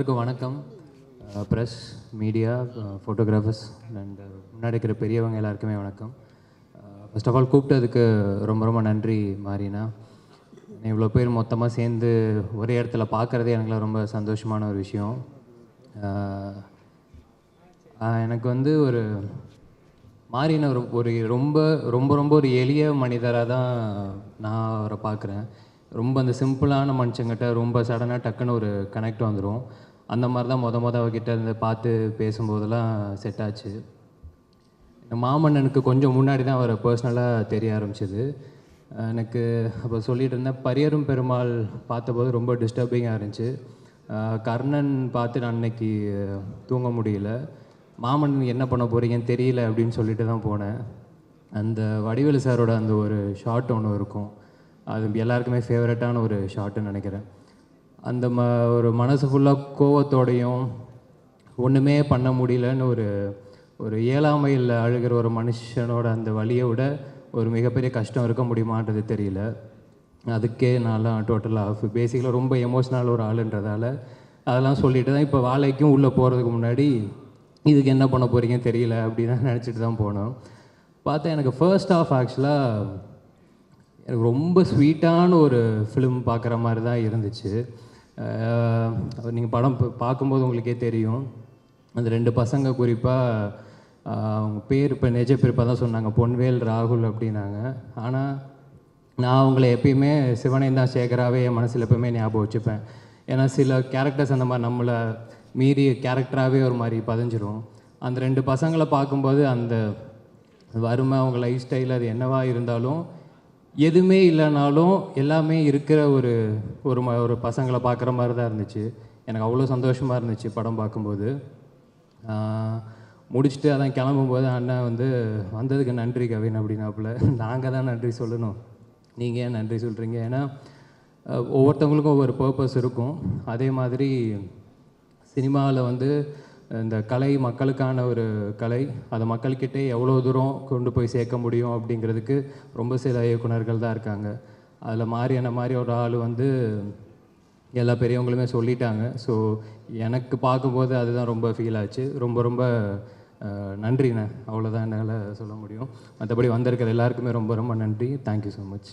வணக்கம். Press media photographers and முன்னாடி இருக்கிற பெரியவங்க எல்லாருக்குமே வணக்கம். ஃபர்ஸ்ட் ஆஃப் ஆல் கூப்பிட்டதுக்கு ரொம்ப ரொம்ப நன்றி மாரினா. இவ்வளோ பேர் மொத்தமாக சேர்ந்து ஒரே இடத்துல பார்க்குறதே எனக்குலாம் ரொம்ப சந்தோஷமான ஒரு விஷயம். எனக்கு வந்து ஒரு மாறின ஒரு ஒரு ரொம்ப ரொம்ப ரொம்ப ஒரு எளிய மனிதராக தான் நான் அவரை பார்க்குறேன். ரொம்ப அந்த சிம்பிளான மனுஷங்கிட்ட ரொம்ப சடனாக டக்குன்னு ஒரு கனெக்ட் வந்துடும் அந்த மாதிரி தான் மொத மொதல் அவகிட்ட இருந்து பார்த்து பேசும்போதெல்லாம் செட் ஆச்சு. மாமன்னனுக்கு கொஞ்சம் முன்னாடி தான் அவரை பர்சனலாக தெரிய ஆரம்பிச்சிது. எனக்கு அப்போ சொல்லிகிட்டு இருந்தேன் பரியரும் பெருமாள் பார்த்தபோது ரொம்ப டிஸ்டர்பிங்காக இருந்துச்சு. கர்ணன் பார்த்து நான் அன்னைக்கு தூங்க முடியல. மாமன்னன் என்ன பண்ண போகிறீங்கன்னு தெரியல அப்படின்னு சொல்லிட்டு தான் போனேன். அந்த வடிவேலு சாரோட அந்த ஒரு ஷாட் ஒன்று இருக்கும். அது எல்லாருக்குமே ஃபேவரட்டான ஒரு ஷாட்டுன்னு நினைக்கிறேன். அந்த ம ஒரு மனசு ஃபுல்லாக கோவத்தோடையும் ஒன்றுமே பண்ண முடியலன்னு ஒரு ஒரு இயலாமையில் அழுகிற ஒரு மனுஷனோட அந்த வழியை விட ஒரு மிகப்பெரிய கஷ்டம் இருக்க முடியுமான்றது தெரியல. அதுக்கே நான்லாம் டோட்டலாக ஆஃப் பேசிக்கலாக ரொம்ப எமோஷ்னல் ஒரு ஆளுன்றதால அதெல்லாம் சொல்லிட்டு தான் இப்போ வாழைக்கும் உள்ளே போகிறதுக்கு முன்னாடி இதுக்கு என்ன பண்ண போகிறீங்கன்னு தெரியல அப்படின்னு நினச்சிட்டு தான் போனோம். பார்த்தா எனக்கு ஃபர்ஸ்ட் ஆஃப் ஆக்சுவலாக எனக்கு ரொம்ப ஸ்வீட்டான ஒரு ஃபிலிம் பார்க்குற மாதிரி தான் இருந்துச்சு. நீங்கள் படம் பார்க்கும்போது உங்களுக்கே தெரியும். அந்த ரெண்டு பசங்க குறிப்பாக அவங்க பேர் இப்போ நெஜ பேர் தான் சொன்னாங்க. பொன்வேல் ராகுல் அப்படின்னாங்க. ஆனால் நான் அவங்கள எப்பயுமே சிவனேந்தா சேகராகவே என் மனசில் எப்பயுமே ஞாபகம் வச்சுப்பேன். ஏன்னா சில கேரக்டர்ஸ் அந்த மாதிரி நம்மளை மீறி கேரக்டராகவே ஒரு மாதிரி பதிஞ்சிரும். அந்த ரெண்டு பசங்களை பார்க்கும்போது அந்த வறுமை அவங்க லைஃப் ஸ்டைல் அது என்னவாக இருந்தாலும் எதுவுமே இல்லைனாலும் எல்லாமே இருக்கிற ஒரு ஒரு ம ஒரு பசங்களை பார்க்குற மாதிரி தான் இருந்துச்சு. எனக்கு அவ்வளோ சந்தோஷமாக இருந்துச்சு படம் பார்க்கும்போது. முடிச்சுட்டு அதான் கிளம்பும்போது அண்ணன் வந்து வந்ததுக்கு நன்றி கவின் அப்படின்னாப்புல. நாங்கள் தான் நன்றி சொல்லணும். நீங்கள் ஏன் நன்றி சொல்கிறீங்க ஏன்னா ஒவ்வொருத்தவங்களுக்கும் ஒவ்வொரு பர்பஸ் இருக்கும். அதே மாதிரி சினிமாவில் வந்து இந்த கலை மக்களுக்கான ஒரு கலை அதை மக்கள்கிட்டே எவ்வளோ தூரம் கொண்டு போய் சேர்க்க முடியும் அப்படிங்கிறதுக்கு ரொம்ப சில இயக்குனர்கள் தான் இருக்காங்க. அதில் மாறியான மாதிரி ஒரு ஆள் வந்து எல்லா பெரியவங்களுமே சொல்லிட்டாங்க. ஸோ எனக்கு பார்க்கும்போது அதுதான் ரொம்ப ஃபீல் ஆச்சு. ரொம்ப ரொம்ப நன்றிண்ணே. அவ்வளோதான் என்னால் சொல்ல முடியும். மற்றபடி வந்திருக்கிற எல்லாருக்குமே ரொம்ப ரொம்ப நன்றி. Thank you so much